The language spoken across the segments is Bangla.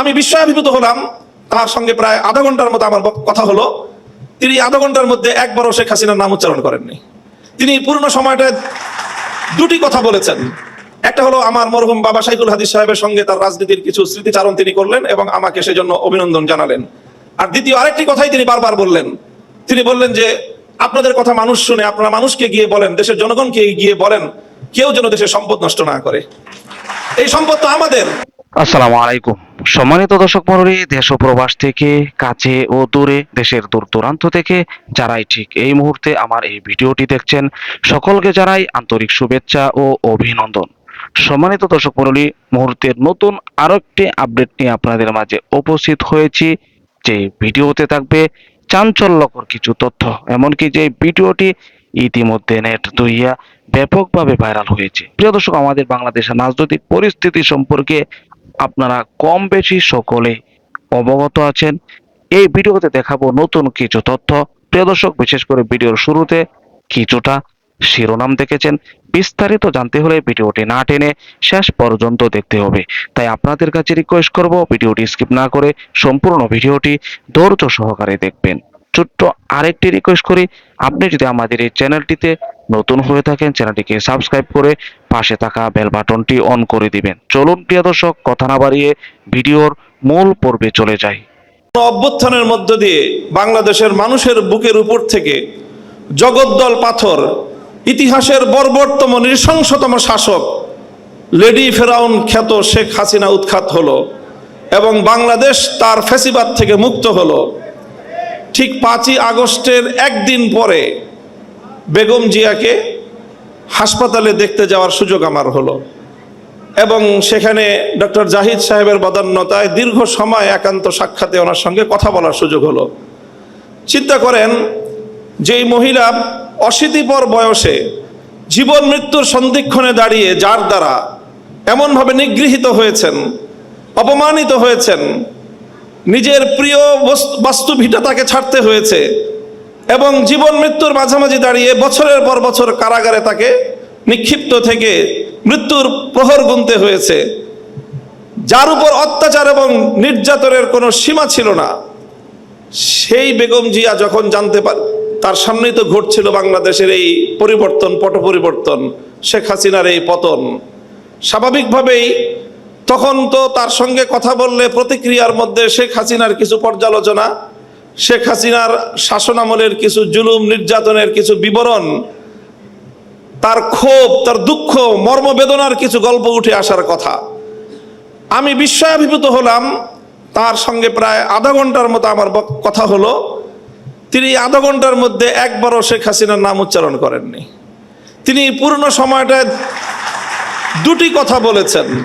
আমি বিস্ময়াভিভূত হলাম। তার সঙ্গে প্রায় আধা ঘণ্টার মতো আমার কথা হলো। তিনি আধা ঘণ্টার মধ্যে একবারও শেখ হাসিনার নাম উচ্চারণ করেননি। তিনি পূর্ণ সময়টায় দুটি কথা বলেছেন। একটা হলো আমার মরহুম বাবা সাইকুল হাদিস সাহেবের সঙ্গে তার রাজনীতির কিছু স্মৃতিচারণ তিনি করলেন এবং আমাকে সেজন্য অভিনন্দন জানালেন। আর দ্বিতীয় আরেকটি কথাই তিনি বারবার বললেন। তিনি বললেন যে, আপনাদের কথা মানুষ শুনে, আপনারা মানুষকে গিয়ে বলেন, দেশের জনগণকে গিয়ে বলেন, কেউ যেন দেশের সম্পদ নষ্ট না করে। এই সম্পদ তো আমাদের। আসসালামু আলাইকুম। সম্মানিত দর্শক মন্ডলী দেশ প্রবাস থেকে, কাছে ও দূরে, দেশের দূর দূরান্ত থেকে যারাই ঠিক এই মুহূর্তে আমার এই ভিডিওটি দেখছেন, সকলকে জানাই আন্তরিক শুভেচ্ছা ও অভিনন্দন। সম্মানিত দর্শক মন্ডলী মুহূর্তের নতুন আরও একটি আপডেট নিয়ে আপনাদের মাঝে উপস্থিত হয়েছি। যে ভিডিওতে থাকবে চাঞ্চল্যকর কিছু তথ্য, এমনকি যে ভিডিওটি ইতিমধ্যে নেট দইয়া ব্যাপকভাবে ভাইরাল হয়েছে। প্রিয় দর্শক, আমাদের বাংলাদেশের রাজনৈতিক পরিস্থিতি সম্পর্কে আপনারা কম বেশি সকলে অবগত আছেন। এই ভিডিওতে দেখাবো নতুন কিছু তথ্য। প্রিয় দর্শক, বিশেষ করে ভিডিওর শুরুতে কিছুটা শিরোনাম দেখেছেন। বিস্তারিত জানতে হলে ভিডিওটি না টেনে শেষ পর্যন্ত দেখতে হবে। তাই আপনাদের কাছে রিকোয়েস্ট করব, ভিডিওটি স্কিপ না করে সম্পূর্ণ ভিডিওটি ধৈর্য সহকারে দেখবেন। ছোট্ট আরেকটি রিকোয়েস্ট করি, আপনি যদি আমাদের এই চ্যানেলটিতে নতুন হয়ে থাকেন, চ্যানেলটিকে সাবস্ক্রাইব করে পাশে থাকা বেল বাটনটি অন করে দিবেন। চলুন, প্রিয় দর্শক, কথা না বাড়িয়ে ভিডিওর মূল পর্বে চলে যাই। অভ্যুত্থানের মধ্য দিয়ে বাংলাদেশের মানুষের বুকের উপর থেকে জগদ্দল পাথর, ইতিহাসের বর্বরতম নৃশংসতম শাসক, লেডি ফেরাউন খ্যাত শেখ হাসিনা উৎখাত হলো এবং বাংলাদেশ তার ফেসিবাদ থেকে মুক্ত হলো। ঠিক পাঁচই আগস্টের একদিন পরে বেগম জিয়াকে হাসপাতালে দেখতে যাওয়ার সুযোগ আমার হলো। এবং সেখানে ডক্টর জাহিদ সাহেবের বদান্যতায় দীর্ঘ সময় একান্ত সাক্ষাতে ওনার সঙ্গে কথা বলার সুযোগ হলো। চিন্তা করেন যে এই মহিলা অশীতিপর বয়সে জীবন মৃত্যুর সন্ধিক্ষণে দাঁড়িয়ে যার দ্বারা এমনভাবে নিগৃহীত হয়েছেন, অপমানিত হয়েছেন, নিজের প্রিয় বস- বাস্তুভিটা তাকে ছাড়তে হয়েছে এবং জীবন মৃত্যুর মাঝামাঝি দাঁড়িয়ে বছরের পর বছর কারাগারে তাকে নিক্ষিপ্ত থেকে মৃত্যুর প্রহর গুনতে হয়েছে। যার উপর অত্যাচার এবং নির্যাতনের কোনো সীমা ছিল না। সেই বেগম জিয়া যখন জানতে পার, তার সামনেই তো ঘটছিল বাংলাদেশের এই পরিবর্তন, পট পরিবর্তন, শেখ হাসিনার এই পতন। স্বাভাবিকভাবেই তখন তো তার সঙ্গে কথা বললে প্রতিক্রিয়ার মধ্যে শেখ হাসিনার কিছু পর্যালোচনা শেখ হাসিনার শাসনামলের কিছু জুলুম, নির্যাতনের কিছু বিবরণ, তার ক্ষোভ, তার দুঃখ, মর্মবেদনার কিছু গল্প উঠে আসার কথা। আমি বিস্ময়াভিভূত হলাম, তার সঙ্গে প্রায় আধা ঘণ্টার মতো আমার কথা হলো। তিনি আধা ঘণ্টার মধ্যে একবারও শেখ হাসিনার নাম উচ্চারণ করেননি। তিনি পূর্ণ সময়টায় দুটি কথা বলেছেন।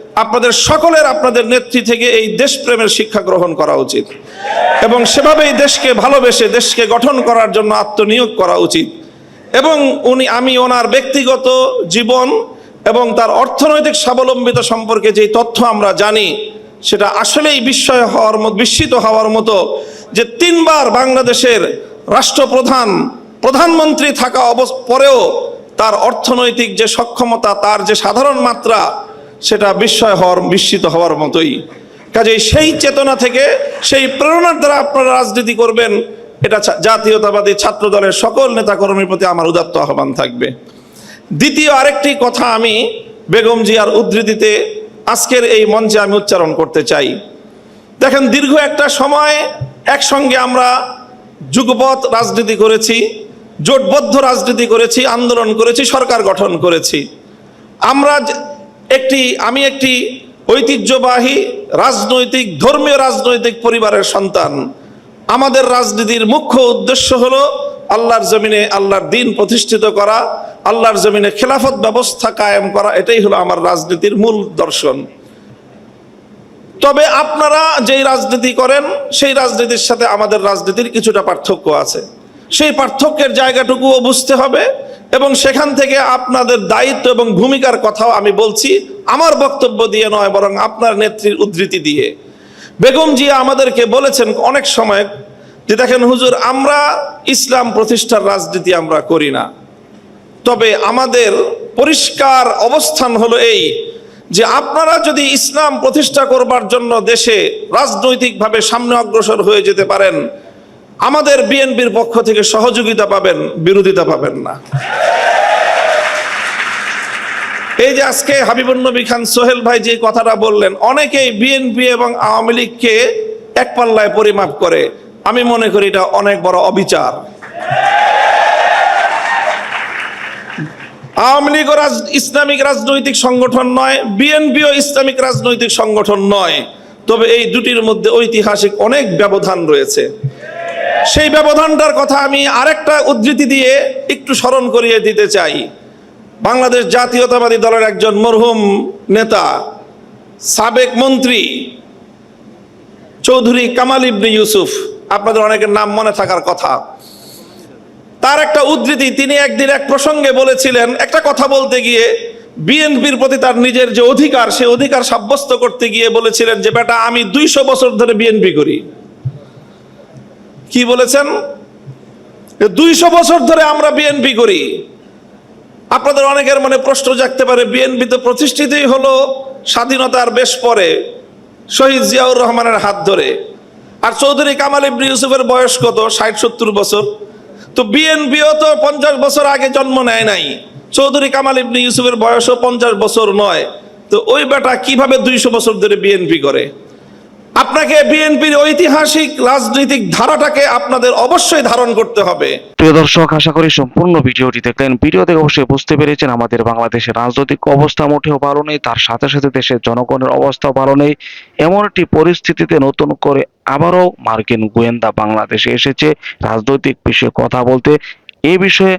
আপনাদের সকলের আপনাদের নেত্রী থেকে এই দেশপ্রেমের শিক্ষা গ্রহণ করা উচিত। এবং সেভাবেই দেশকে ভালোবেসে দেশকে গঠন করার জন্য আত্মনিয়োগ করা উচিত। এবং উনি, আমি ওনার ব্যক্তিগত জীবন এবং তার অর্থনৈতিক স্বাবলম্বিতা সম্পর্কে যে তথ্য আমরা জানি, সেটা আসলেই বিস্ময় হওয়ার মতো, বিস্মিত হওয়ার মতো যে তিনবার বাংলাদেশের রাষ্ট্রপ্রধান, প্রধানমন্ত্রী থাকা অবস, পরেও তার অর্থনৈতিক যে সক্ষমতা, তার যে সাধারণ মাত্রা সেটা বিস্ময় হওয়ার, বিস্মিত হওয়ার মতোই। কাজেই সেই চেতনা থেকে, সেই প্রেরণার দ্বারা আপনারা রাজনীতি করবেন, এটা জাতীয়তাবাদী ছাত্র দলের সকল নেতাকর্মীর প্রতি আমার উদাত্ত আহ্বান থাকবে। দ্বিতীয় আরেকটি কথা আমি বেগম জিয়ার উদ্ধৃতিতে আজকের এই মঞ্চে আমি উচ্চারণ করতে চাই। দেখেন, দীর্ঘ একটা সময় একসঙ্গে আমরা যুগপৎ রাজনীতি করেছি, জোটবদ্ধ রাজনীতি করেছি, আন্দোলন করেছি, সরকার গঠন করেছি। আমরা একটি, আমি একটি ঐতিহ্যবাহী রাজনৈতিক, ধর্মীয় রাজনৈতিক পরিবারের সন্তান। আমাদের রাজনীতির মুখ্য উদ্দেশ্য হলো আল্লাহর জমিনে আল্লাহর দিন প্রতিষ্ঠিত করা, আল্লাহর জমিনে খেলাফত ব্যবস্থা কায়েম করা, এটাই হলো আমার রাজনীতির মূল দর্শন। তবে আপনারা যেই রাজনীতি করেন, সেই রাজনীতির সাথে আমাদের রাজনীতির কিছুটা পার্থক্য আছে। সেই পার্থক্যের জায়গাটুকুও বুঝতে হবে। এবং সেখান থেকে আপনাদের দায়িত্ব এবং ভূমিকার কথাও আমি বলছি, আমার বক্তব্য দিয়ে নয়, বরং আপনার নেত্রীর উদ্ধৃতি দিয়ে। বেগম জিয়া আমাদেরকে বলেছেন অনেক সময় যে দেখেন হুজুর, আমরা ইসলাম প্রতিষ্ঠার রাজনীতি আমরা করি না। তবে আমাদের পরিষ্কার অবস্থান হলো এই যে আপনারা যদি ইসলাম প্রতিষ্ঠা করবার জন্য দেশে রাজনৈতিকভাবে সামনে অগ্রসর হয়ে যেতে পারেন আমাদের বিএনপির পক্ষ থেকে সহযোগিতা পাবেন, বিরোধিতা পাবেন না। এই যে আজকে হাবিবুর নবী খান, সোহেল ভাই যে কথাটা বললেন, অনেকেই বিএনপি এবং আওয়ামী লীগকে এক পাল্লায় পরিমাপ করে। আমি মনে করি এটা অনেক বড় অবিচার। আওয়ামী রাজ- ইসলামিক রাজনৈতিক সংগঠন নয় বিএনপিও ইসলামিক রাজনৈতিক সংগঠন নয়। তবে এই দুটির মধ্যে ঐতিহাসিক অনেক ব্যবধান রয়েছে। সেই ব্যবধানটার কথা আমি আরেকটা উদ্ধৃতি দিয়ে একটু স্মরণ করিয়ে দিতে চাই। বাংলাদেশ জাতীয়তাবাদী দলের একজন মরহুম নেতা, সাবেক মন্ত্রী চৌধুরী কামাল ইবনে ইউসুফ, আপনাদের অনেকের নাম মনে থাকার কথা। তার একটা উদ্ধৃতি, তিনি একদিন এক প্রসঙ্গে বলেছিলেন, একটা কথা বলতে গিয়ে বিএনপির প্রতি তার নিজের যে অধিকার, সে অধিকার সাব্যস্ত করতে গিয়ে বলেছিলেন যে, বেটা, আমি দুইশো বছর ধরে বিএনপি করি। কি বলেছেন? দুইশো বছর ধরে আমরা বিএনপি করি। আপনাদের অনেকের মনে প্রশ্ন জাগতে পারে বিএনপি তো প্রতিষ্ঠিতই হলো স্বাধীনতার বেশ পরে, শহীদ জিয়াউর রহমানের হাত ধরে। আর চৌধুরী কামাল ইবনে ইউসুফের বয়স কত? ষাট, সত্তর বছর। তো বিএনপিও তো পঞ্চাশ বছর আগে জন্ম নেয় নাই। চৌধুরী কামাল ইবনে ইউসুফের বয়সও পঞ্চাশ বছর নয়। তো ওই বেটা কীভাবে দুইশো বছর ধরে বিএনপি করে? আপনাকে বিএনপির ঐতিহাসিক রাজনৈতিক ধারাটাকে আপনাদের অবশ্যই ধারণ করতে হবে। প্রিয় দর্শক, আশা করি সম্পূর্ণ ভিডিওটি দেখলেন। ভিডিও থেকে অবশ্যই বুঝতে পেরেছেন, আমাদের বাংলাদেশের রাজনৈতিক অবস্থা মোটেও ভালো নেই, তার সাথে সাথে দেশের জনগণের অবস্থাও ভালো নেই। এমন একটি পরিস্থিতিতে নতুন করে আবারও মার্কিন গোয়েন্দা বাংলাদেশে এসেছে। রাজনৈতিক বিষয়ে কথা বলতে এ বিষয়ে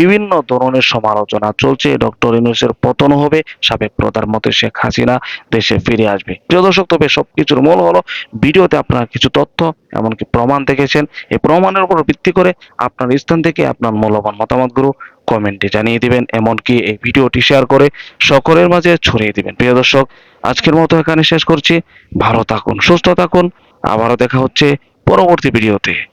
বিভিন্ন ধরনের সমালোচনা চলছে। ডক্টর ইউনুসের পতন হবে, সাবেক প্রধানমন্ত্রী শেখ হাসিনা দেশে ফিরে আসবে। প্রিয় দর্শক, তবে সবকিছুর মূল হলো ভিডিওতে আপনারা কিছু তথ্য, এমনকি প্রমাণ দেখেছেন। এই প্রমাণের উপর ভিত্তি করে আপনার স্থান থেকে আপনার মূল্যবান মতামতগুলো কমেন্টে জানিয়ে দিবেন, এমনকি এই ভিডিওটি শেয়ার করে সকলের মাঝে ছড়িয়ে দিবেন। প্রিয় দর্শক, আজকের মতো এখানে শেষ করছি। ভালো থাকুন, সুস্থ থাকুন। আবারও দেখা হচ্ছে পরবর্তী ভিডিওতে।